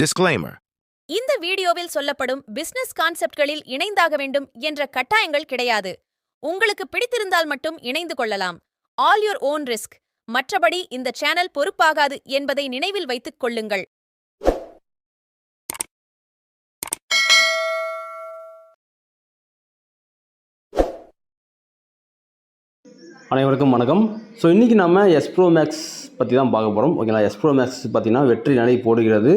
Disclaimer. இந்த வீடியோவில் சொல்லப்படும் பிசினஸ் கான்செப்ட்களில் இணைந்தாக வேண்டும் என்ற கட்டாயங்கள் கிடையாது. உங்களுக்கு பிடித்திருந்தால் மட்டும் இணைந்து கொள்ளலாம். ஆல் யுவர் ஓன் ரிஸ்க் மற்றபடி இந்த சேனல் பொறுப்பாகாது என்பதை நினைவில் வைத்துக் கொள்ளுங்கள். அனைவருக்கும் வணக்கம். ஸோ இன்றைக்கி நம்ம எஸ்ப்ரோ மேக்ஸ் பற்றி தான் பார்க்க போகிறோம் ஓகேங்களா? எஸ்ப்ரோ மேக்ஸ் பார்த்தீங்கன்னா வெற்றி நடை போடுகிறது.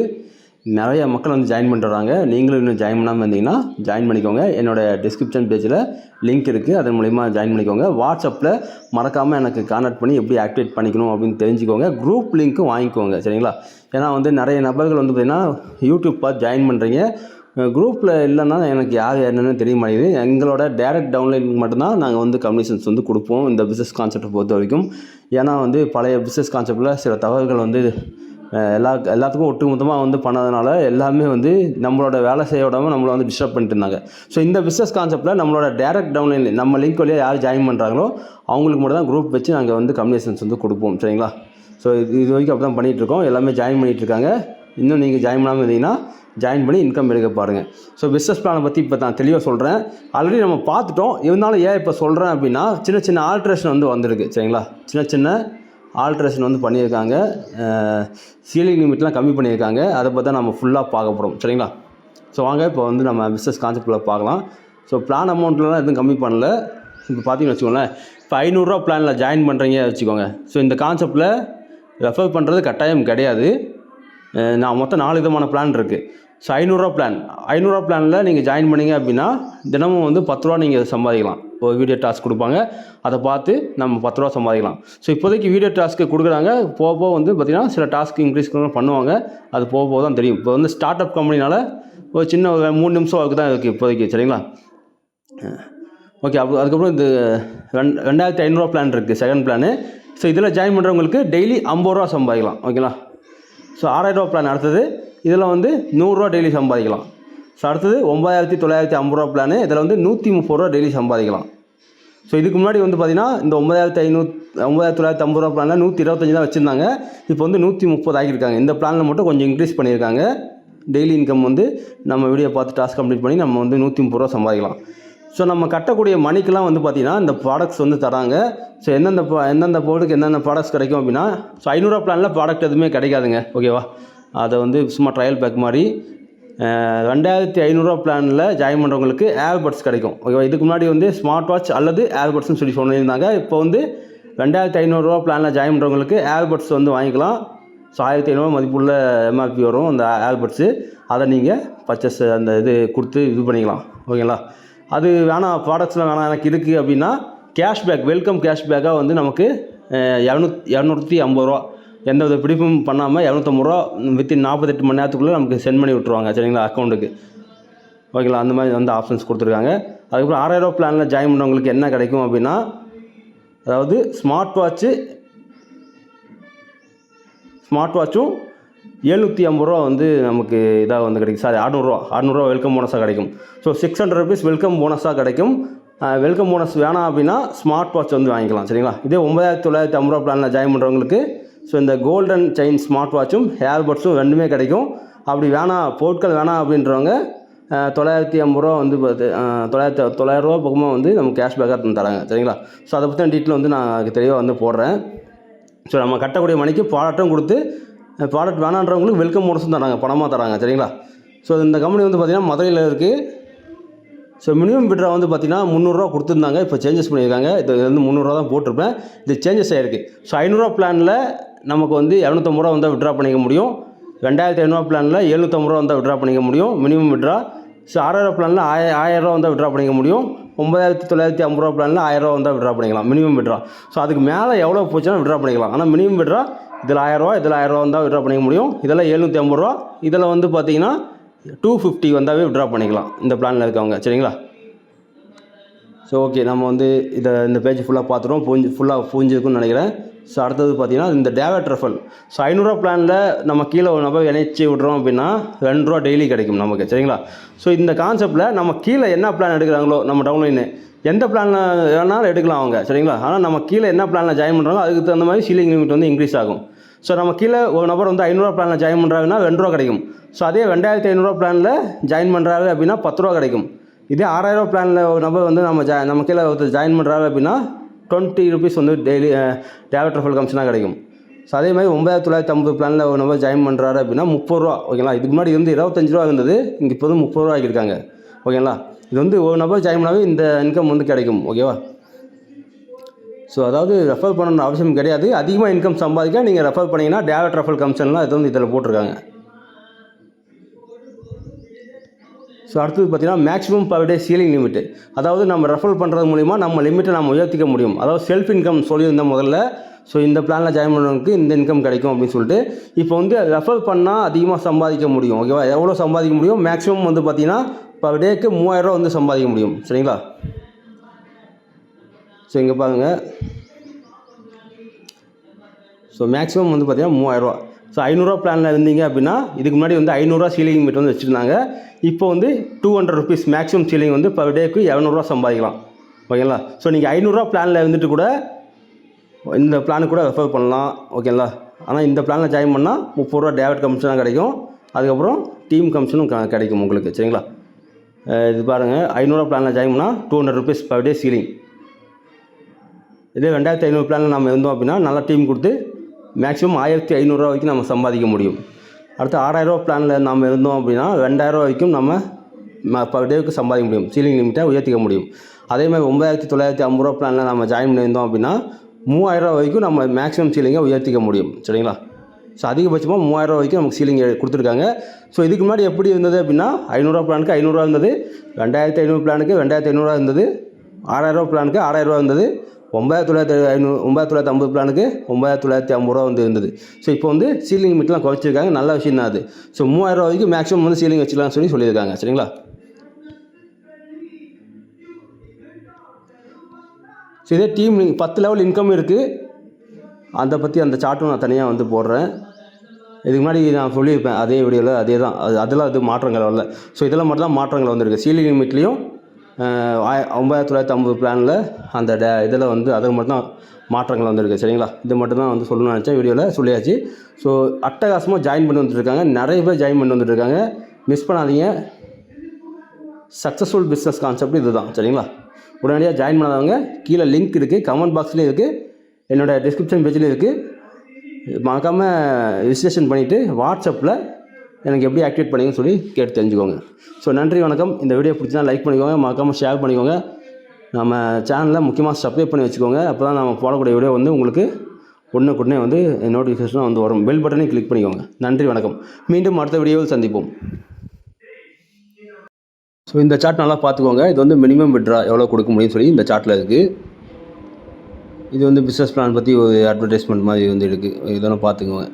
நிறைய மக்கள் வந்து ஜாயின் பண்ணிட்டு வராங்க. நீங்களும் இன்னும் ஜாயின் பண்ணாமல் இருந்தீங்கன்னா ஜாயின் பண்ணிக்கோங்க. என்னோடய டிஸ்கிரிப்ஷன் பேஜில் லிங்க் இருக்குது அதன் மூலிமா ஜாயின் பண்ணிக்கோங்க. வாட்ஸ்அப்பில் மறக்காமல் எனக்கு கான்டாக்ட் பண்ணி எப்படி ஆக்டிவேட் பண்ணிக்கணும் அப்படின்னு தெரிஞ்சுக்கோங்க. குரூப் லிங்க்கும் வாங்கிக்கோங்க. சரிங்களா? ஏன்னா வந்து நிறைய நபர்கள் வந்து பார்த்திங்கன்னா யூடியூப் பார்த்து ஜாயின் பண்ணுறீங்க குரூப்பில் இல்லைன்னா எனக்கு யார் என்னென்னு தெரிய மாட்டேங்குது. எங்களோட டேரக்ட் டவுன்லைன் மட்டும்தான் நாங்கள் வந்து கம்யூனிஷன்ஸ் வந்து கொடுப்போம். இந்த பிஸ்னஸ் கான்செப்டை பொறுத்த வரைக்கும். ஏன்னா வந்து பழைய பிஸ்னஸ் கான்செப்டில் சில தகவல்கள் வந்து எல்லா எல்லாத்துக்கும் ஒட்டுமொத்தமாக வந்து பண்ணதுனால எல்லாமே வந்து நம்மளோட வேலை செய்ய விடாமல் நம்மளை வந்து டிஸ்டர்ப் பண்ணிட்டு இருந்தாங்க. ஸோ இந்த பிஸ்னஸ் கான்செப்ட்டில் நம்மளோட டேரக்ட் டவுன்லைன் நம்ம லிங்க் வழியாக யார் ஜாயின் பண்ணுறாங்களோ அவங்களுக்கு மட்டும் தான் குரூப் வச்சு நாங்கள் வந்து கம்யூனிகேஷன்ஸ் வந்து கொடுப்போம். சரிங்களா? ஸோ இது இது வரைக்கும் அப்படி தான் பண்ணிகிட்ருக்கோம் எல்லாமே ஜாயின் பண்ணிகிட்டு இருக்காங்க. இன்னும் நீங்கள் ஜாயின் பண்ணாமல் இருந்தீங்கன்னா ஜாயின் பண்ணி இன்கம் எடுக்க பாருங்கள் ஸோ பிஸ்னஸ் பிளானை பற்றி இப்போ நான் தெளிவாக சொல்கிறேன் ஆல்ரெடி நம்ம பார்த்துட்டோம். இருந்தாலும் ஏன் இப்போ சொல்கிறேன் அப்படின்னா சின்ன சின்ன ஆல்ட்ரேஷன் வந்து வந்திருக்கு. சரிங்களா? சின்ன சின்ன ஆல்ட்ரேஷன் வந்து பண்ணியிருக்காங்க. சீலிங் லிமிட்லாம் கம்மி பண்ணியிருக்காங்க. அதை பற்றி நம்ம ஃபுல்லாக பார்க்க போகிறோம் சரிங்களா? ஸோ வாங்க இப்போ வந்து நம்ம பிஸ்னஸ் கான்செப்டில் பார்க்கலாம். ஸோ பிளான் அமௌண்ட்லலாம் எதுவும் கம்மி பண்ணல. இப்போ பார்த்தீங்கன்னு வச்சுக்கோங்களேன். இப்போ ஐநூறுரூவா பிளானில் ஜாயின் பண்ணுறீங்க வச்சுக்கோங்க. ஸோ இந்த கான்செப்டில் ரெஃபர் பண்ணுறது கட்டாயம் கிடையாது. நான் மொத்தம் நாலு விதமான பிளான் இருக்குது ஸோ ஐநூறுரூவா பிளான் ஐநூறுரூவா பிளானில் நீங்கள் ஜாயின் பண்ணீங்க அப்படின்னா தினமும் வந்து பத்து ரூபா நீங்கள் சம்பாதிக்கலாம். வீடியோ டாஸ்க் கொடுப்பாங்க. அதை பார்த்து நம்ம பத்து ரூபா சம்பாதிக்கலாம். ஸோ இப்போதைக்கு வீடியோ டாஸ்க்கு கொடுக்குறாங்க. போக போக வந்து பார்த்திங்கன்னா சில டாஸ்க் இன்க்ரீஸ் பண்ணுவாங்க. அது போக போக தான் தெரியும். இப்போ வந்து ஸ்டார்ட் அப் கம்பெனினால ஒரு சின்ன ஒரு மூணு நிமிஷம் அதுக்கு தான் இருக்குது இப்போதைக்கு சரிங்களா? ஓகே அப்போ அதுக்கப்புறம் இது ரெண் ரெண்டாயிரத்தி ஐநூறுரூவா பிளான் இருக்குது செகண்ட் பிளானு ஸோ இதில் ஜாயின் பண்ணுறவங்களுக்கு டெய்லி ஐம்பது ரூபா சம்பாதிக்கலாம் ஓகேங்களா ஸோ ஆறாயிரரூவா பிளான் அடுத்தது. இதில் வந்து நூறுரூவா டெய்லி சம்பாதிக்கலாம். ஸோ அடுத்தது ஒம்பதாயிரத்தி தொள்ளாயிரத்தி ஐம்பது ரூபா பிளானு இதில் வந்து நூற்றி முப்பது ரூபா டெய்லி சம்பாதிக்கலாம். ஸோ இதுக்கு முன்னாடி வந்து பார்த்தீங்கன்னா இந்த ஒம்பதாயிரத்தி ஐநூறு ஒம்பதாயிரத்தி தொள்ளாயிரத்தி ஐம்பது ரூபா பிளானில் நூற்றி இருபத்தஞ்சி தான் வச்சுருந்தாங்க. இப்போ வந்து நூற்றி முப்பது ஆகியிருக்காங்க. இந்த பிளானில் மட்டும் கொஞ்சம் இன்க்ரீஸ் பண்ணியிருக்காங்க. டெய்லி இன்கம் வந்து நம்ம வீடியோ பார்த்து டாஸ்க் கம்ப்ளீட் பண்ணி நம்ம வந்து நூற்றி முப்பது ரூபா சம்பாதிக்கலாம். ஸோ நம்ம கட்டக்கூடிய மணிக்கெலாம் வந்து பார்த்திங்கன்னா இந்த ப்ராடக்ட்ஸ் வந்து தராங்க. ஸோ எந்தெந்த ப எந்தெந்த பொருளுக்கு என்னென்ன ப்ராடக்ட்ஸ் கிடைக்கும் அப்படின்னா ஸோ ஐநூறுரூவா பிளானில் ப்ராடக்ட் எதுவுமே கிடைக்காதுங்க. ஓகேவா அதை வந்து சும்மா ட்ரையல் பேக் மாதிரி ரெண்டாயிரத்தி ஐநூறுரூவா பிளானில் ஜாயின் பண்ணுறவங்களுக்கு ஏர்பட்ஸ் கிடைக்கும். ஓகேவா? இதுக்கு முன்னாடி வந்து ஸ்மார்ட் வாட்ச் அல்லது ஏர்பட்ஸ்னு சொல்லி சொல்லியிருந்தாங்க இப்போ வந்து ரெண்டாயிரத்தி ஐநூறுரூவா பிளானில் ஜாயின் பண்ணுறவங்களுக்கு ஏர்பட்ஸ் வந்து வாங்கிக்கலாம். ஸோ ஆயிரத்தி ஐநூறுரூவா மதிப்புள்ள எம்ஆர்பி வரும் அந்த ஏர்பட்ஸு அதை நீங்கள் பர்ச்சேஸ் அந்த இது கொடுத்து இது பண்ணிக்கலாம். ஓகேங்களா? அது வேணாம் ப்ராடக்ட்ஸ்லாம் வேணாம். எனக்கு இருக்குது அப்படின்னா கேஷ்பேக் வெல்கம் கேஷ்பேக்காக வந்து நமக்கு இரநூத் இரநூத்தி ஐம்பது ரூபா. எந்த வித பிடிப்பும் பண்ணாமல் இரநூத்தம்பது ரூபா வித்தின் நாற்பத்தெட்டு மணி நேரத்துக்குள்ளே நமக்கு சென்ட் பண்ணி விட்ருவாங்க சரிங்களா அக்கௌண்ட்டுக்கு ஓகேங்களா அந்த மாதிரி வந்து ஆப்ஷன்ஸ் கொடுத்துருக்காங்க. அதுக்கப்புறம் ஆறாயிரம் பிளானில் ஜாயின் பண்ணவங்களுக்கு என்ன கிடைக்கும் அப்படின்னா அதாவது ஸ்மார்ட் வாட்ச்சு ஸ்மார்ட் வாட்சும் எழுநூற்றி ஐம்பது ரூபா வந்து நமக்கு இதாக வந்து கிடைக்கும். சாரி அறநூறுவா அறநூறுவா வெல்கம் போனஸாக கிடைக்கும். So six hundred rupees welcome போனஸாக கிடைக்கும். வெல்கம் போனஸ் வேணாம் அப்படின்னா ஸ்மார்ட் வாட்ச் வந்து வாங்கிக்கலாம் சரிங்களா? இதே ஒம்பதாயிரத்தி தொள்ளாயிரத்தி ஐம்பது ரூபா பிளானில் ஜாயின் பண்ணுறவங்களுக்கு ஸோ இந்த கோல்டன் செயின் ஸ்மார்ட் வாட்சும் ஏர்பட்ஸும் ரெண்டுமே கிடைக்கும். அப்படி வேணாம் பொருட்கள் வேணாம் அப்படின்றவங்க தொள்ளாயிரத்தி ஐம்பது ரூபா வந்து பார்த்து தொள்ளாயிரத்தி தொள்ளாயிரரூவா பக்கமாக வந்து நமக்கு கேஷ்பேக்காக தராங்க. சரிங்களா? ஸோ அதை பற்றின டீட்டெயில் வந்து நான் தெளிவாக வந்து போடுறேன். ஸோ நம்ம கட்டக்கூடிய மணிக்கு ப்ராடக்ட்டும் கொடுத்து ப்ராடக்ட் வேணான்றவங்களுக்கு வெல்கம் போனஸும் தராங்க பணமாக தராங்க சரிங்களா? ஸோ இந்த கம்பெனி வந்து பார்த்திங்கன்னா மதுரையில் இருக்குது ஸோ மினிமம் பிட்ரா வந்து பார்த்திங்கன்னா முந்நூறுரூவா கொடுத்துருந்தாங்க. இப்போ சேஞ்சஸ் பண்ணியிருக்காங்க. இது வந்து முந்நூறுரூவா தான் போட்டிருப்பேன். இது சேஞ்சஸ் ஆகிருக்கு ஸோ ஐநூறுரூவா பிளானில் நமக்கு வந்து இரநூத்தம்பது ரூபா வந்தால் விட்ரா பண்ணிக்க முடியும். ரெண்டாயிரத்தி ஐநூறுவா பிளானில் எழுநூற்றம்பது ரூபா வந்தால் விட்ரா பண்ணிக்க முடியும். மினிமம் விட்ரா ஸோ ஆறாயிரம் பிளானில் ஆய ஆயிரரூவா வந்தால் விட்ரா பண்ணிக்க முடியும். ஒம்பதாயிரத்தி தொள்ளாயிரத்தி ஐம்பது ரூபா பிளானில் ஆயிரரூவா வந்தால் விட்ரா பண்ணிக்கலாம். மினிமம் விட்ரா ஸோ அதுக்கு மேலே எவ்வளோ போச்சுன்னா விட்ரா பண்ணிக்கலாம். ஆனால் மினிமம் விட்ரா இதில் ஆயிரரூவா இதில் ஆயிரரூவா வந்தால் விட்ரா பண்ணிக்க முடியும். இதெல்லாம் எழுநூற்றி ஐம்பது ரூபா. இதில் வந்து பார்த்தீங்கன்னா டூ ஃபிஃப்டி வந்தாவே விட்ரா பண்ணிக்கலாம். இந்த பிளானில் இருக்கவங்க. சரிங்களா? ஸோ ஓகே நம்ம வந்து இதை இந்த பேஜ் ஃபுல்லாக பார்த்துருவோம் புரிஞ்சு ஃபுல்லாக புரிஞ்சிருக்குன்னு நினைக்கிறேன். ஸோ அடுத்தது பார்த்தீங்கன்னா இந்த டேவட் ரெஃபல் ஸோ ஐநூறுரூவா பிளானில் நம்ம கீழே ஒரு நபர் இணைச்சி விட்றோம் அப்படின்னா ரெண்டு ரூபா டெய்லி கிடைக்கும் நமக்கு சரிங்களா? ஸோ இந்த கான்செப்ட்டில் நம்ம கீழே என்ன பிளான் எடுக்கிறாங்களோ நம்ம டவுன்லைனு எந்த பிளானில் வேணாலும் எடுக்கலாம் அவங்க சரிங்களா? ஆனால் நம்ம கீழே என்ன பிளானில் ஜாயின் பண்ணுறாங்களோ அதுக்கு தகுந்த மாதிரி சீலிங் லிமிட் வந்து இன்க்ரீஸ் ஆகும். ஸோ நம்ம கீழே ஒரு நபர் வந்து ஐநூறுரூவா பிளானில் ஜாயின் பண்ணுறாங்கன்னா ரெண்டு ரூபா கிடைக்கும். ஸோ அதே ரெண்டாயிரத்தி ஐநூறுரூவா பிளானில் ஜாயின் பண்ணுறாரு அப்படின்னா பத்து ரூபா கிடைக்கும். இதே ஆறாயிரரூவா பிளானில் ஒரு நபர் வந்து நம்ம ஜா நம்ம கீழே ஒருத்தர் ஜாயின் பண்ணுறாரு அப்படின்னா டுவெண்ட்டி ருபீஸ் வந்து டெய்லி டேரக்ட் ஃபுல் கமிஷனாக கிடைக்கும். ஸோ அதே மாதிரி ஒன்பதாயிரத்தி தொள்ளாயிரத்தி ஐம்பது பிளானில் ஒரு நம்பர் ஜாயின் பண்ணுறாரு அப்படின்னா முப்பது ரூபா ஓகேங்களா இதுக்கு முன்னாடி வந்து இருபத்தஞ்சு ரூபா இருந்தது இங்கே இப்போ வந்து முப்பது ரூபா ஆக்கியிருக்காங்க ஓகேங்களா இது வந்து ஒரு நம்பர் ஜாயின் பண்ணாவே இந்த இன்கம் வந்து கிடைக்கும் ஓகேவா ஸோ அதாவது ரெஃபர் பண்ணணும் அவசியம் கிடையாது. அதிகமாக இன்கம் சம்பாதிக்க நீங்கள் ரெஃபர் பண்ணிங்கன்னா டேரக்ட் ரெஃபர் கமிஷன்லாம் இது வந்து இதில் போட்டிருக்காங்க. ஸோ அடுத்தது பார்த்தீங்கன்னா maximum per day ceiling limit அதாவது நம்ம ரெஃபர் பண்ணுறது மூலிமா நம்ம லிமிட்டை நம்ம உயர்த்திக்க முடியும். அதாவது செல்ஃப் இன்கம் சொல்லியிருந்தேன் முதல்ல. ஸோ இந்த பிளானில் ஜாயின் பண்ணுறவங்களுக்கு இந்த இன்கம் கிடைக்கும் அப்படின்னு சொல்லிட்டு. இப்போ வந்து ரெஃபர் பண்ணால் அதிகமாக சம்பாதிக்க முடியும். ஓகேவா எவ்வளோ சம்பாதிக்க முடியும்? மேக்ஸிமம் வந்து பார்த்தீங்கன்னா பர் டேக்கு மூவாயிரரூவா வந்து சம்பாதிக்க முடியும். சரிங்களா? ஸோ இங்கே பாருங்கள் ஸோ மேக்ஸிமம் வந்து பார்த்தீங்கன்னா மூவாயிரரூவா ஸோ ஐநூறுரூவா பிளானில் இருந்தீங்க அப்படின்னா இதுக்கு முன்னாடி வந்து ஐநூறுரூவா சீலிங் மீட் வந்து வச்சுருந்தாங்க. இப்போ வந்து two hundred rupees maximum ceiling வந்து பர் டேக்கு இரநூறுவா சம்பாதிக்கலாம். ஓகேங்களா? ஸோ நீங்கள் ஐநூறுரூவா பிளானில் இருந்துட்டு கூட இந்த பிளானு கூட ரெஃபர் பண்ணலாம். ஓகேங்களா? ஆனால் இந்த பிளானில் ஜாயின் பண்ணால் முப்பது ரூபா டேரக்ட் கமிஷனாக கிடைக்கும். அதுக்கப்புறம் டீம் கமிஷனும் க- கிடைக்கும் உங்களுக்கு. சரிங்களா? இது பாருங்கள் ஐநூறுரூவா பிளானில் ஜாயின் பண்ணால் two hundred rupees per day ceiling இதே ரெண்டாயிரத்தி ஐநூறு பிளானில் நம்ம இருந்தோம் அப்படின்னா நல்லா டீம் கொடுத்து மேக்ஸிமம் ஆயிரத்தி ஐநூறுரூவா வரைக்கும் நம்ம சம்பாதிக்க முடியும். அடுத்து ஆறாயிரரூவா பிளானில் நம்ம இருந்தோம் அப்படின்னா ரெண்டாயிரரூவா வரைக்கும் நம்ம பர் டேவுக்கு சம்பாதிக்க முடியும். சீலிங் லிமிட்டை உயர்த்திக்க முடியும். அதே மாதிரி ஒன்பதாயிரத்தி தொள்ளாயிரத்தி ஐம்பது ரூபா பிளானில் நம்ம ஜாயின் பண்ணியிருந்தோம் அப்படின்னா மூவாயிரரூவா வரைக்கும் நம்ம மேக்ஸிமம் சீலிங்கை உயர்த்திக்க முடியும். சரிங்களா? ஸோ அதிகபட்சமாக மூவாயிரரூவா வரைக்கும் நமக்கு சீலிங் கொடுத்துருக்காங்க. ஸோ இதுக்கு முன்னாடி எப்படி இருந்தது அப்படின்னா ஐநூறுரூவா பிளானுக்கு ஐநூறுரூவா இருந்தது ரெண்டாயிரத்தி ஐநூறு பிளானுக்கு ரெண்டாயிரத்தி ஐநூறுரூவா இருந்தது ஆறாயிரரூவா பிளானுக்கு ஆறாயிரரூவா இருந்தது. ஒம்பதாயிரத்தி தொள்ளாயிரத்தி ஐநூறு ஒம்பதாயிரத்தி தொள்ளாயிரத்தி ஐம்பது பிளானுக்கு ஒம்பதாயிரத்தி தொள்ளாயிரத்தி ஐம்பது ரூபா வந்து இருந்தது. ஸோ இப்போ வந்து சீலிங் லிமிட்லாம் குறைச்சிருக்காங்க. நல்ல விஷயம் தான் அது. ஸோ மூவாயிரம் ரூபா வரைக்கும் மேக்ஸிமம் வந்து சீலிங் வச்சுக்கலாம்னு சொல்லி சொல்லியிருக்காங்க. சரிங்களா? ஸோ இதே டீம் பத்து லெவல் இன்கம் இருக்குது அதை பற்றி அந்த சார்ட்டும் நான் தனியாக வந்து போடுறேன். இதுக்கு முன்னாடி நான் சொல்லியிருப்பேன். அதே வீடியோவில் அதே தான். அது அதெல்லாம் அது மாற்றங்கள் வரல. ஸோ இதெல்லாம் மட்டும் தான் மாற்றங்கள் வந்திருக்கு. சீலிங் லிமிட்லேயும் ஒம்பதாயிரத்தி தொள்ளாயிரத்தி ஐம்பது பிளானில் அந்த டே இதில் வந்து அதில் மட்டும்தான் மாற்றங்கள் வந்திருக்கு சரிங்களா? இது மட்டும் தான் வந்து சொல்லணும்னு நினச்சேன் வீடியோவில் சொல்லியாச்சு. ஸோ அட்டகாசமாக ஜாயின் பண்ணி வந்துட்டுருக்காங்க. நிறைய பேர் ஜாயின் பண்ணி வந்துட்டுருக்காங்க. மிஸ் பண்ணாதீங்க. சக்ஸஸ்ஃபுல் பிஸ்னஸ் கான்செப்ட் இதுதான் சரிங்களா? உடனடியாக ஜாயின் பண்ணாதவங்க கீழே லிங்க் இருக்குது கமெண்ட் பாக்ஸ்லேயும் இருக்குது என்னோடய டிஸ்கிரிப்ஷன் பேஜ்லேயும் இருக்குது மறக்காமல் ரிஜிஸ்ட்ரேஷன் பண்ணிவிட்டு வாட்ஸ்அப்பில் எனக்கு எப்படி ஆக்டிவேட் பண்ணிங்கன்னு சொல்லி கேட்டு தெரிஞ்சுக்கோங்க. ஸோ நன்றி வணக்கம். இந்த வீடியோ பிடிச்சினா லைக் பண்ணிக்கோங்க. மறக்காமல் ஷேர் பண்ணிக்கோங்க. நம்ம சேனலில் முக்கியமாக சப்ஸ்கிரைப் பண்ணி வச்சுக்கோங்க. அப்போ தான் நம்ம போடக்கூடிய வீடியோ வந்து உங்களுக்கு உடனுக்குடனே வந்து நோட்டிஃபிகேஷனாக வந்து வரும். பெல் பட்டனே கிளிக் பண்ணிக்கோங்க. நன்றி வணக்கம். மீண்டும் அடுத்த வீடியோவில் சந்திப்போம். ஸோ இந்த சார்ட் நல்லா பார்த்துக்கோங்க. இது வந்து மினிமம் விட்ரா எவ்வளோ கொடுக்க முடியும்னு சொல்லி இந்த சார்ட்டில் இருக்குது இது வந்து பிஸ்னஸ் பிளான் பற்றி ஒரு அட்வர்டைஸ்மெண்ட் மாதிரி வந்து இருக்குது இதெல்லாம் பார்த்துக்கோங்க.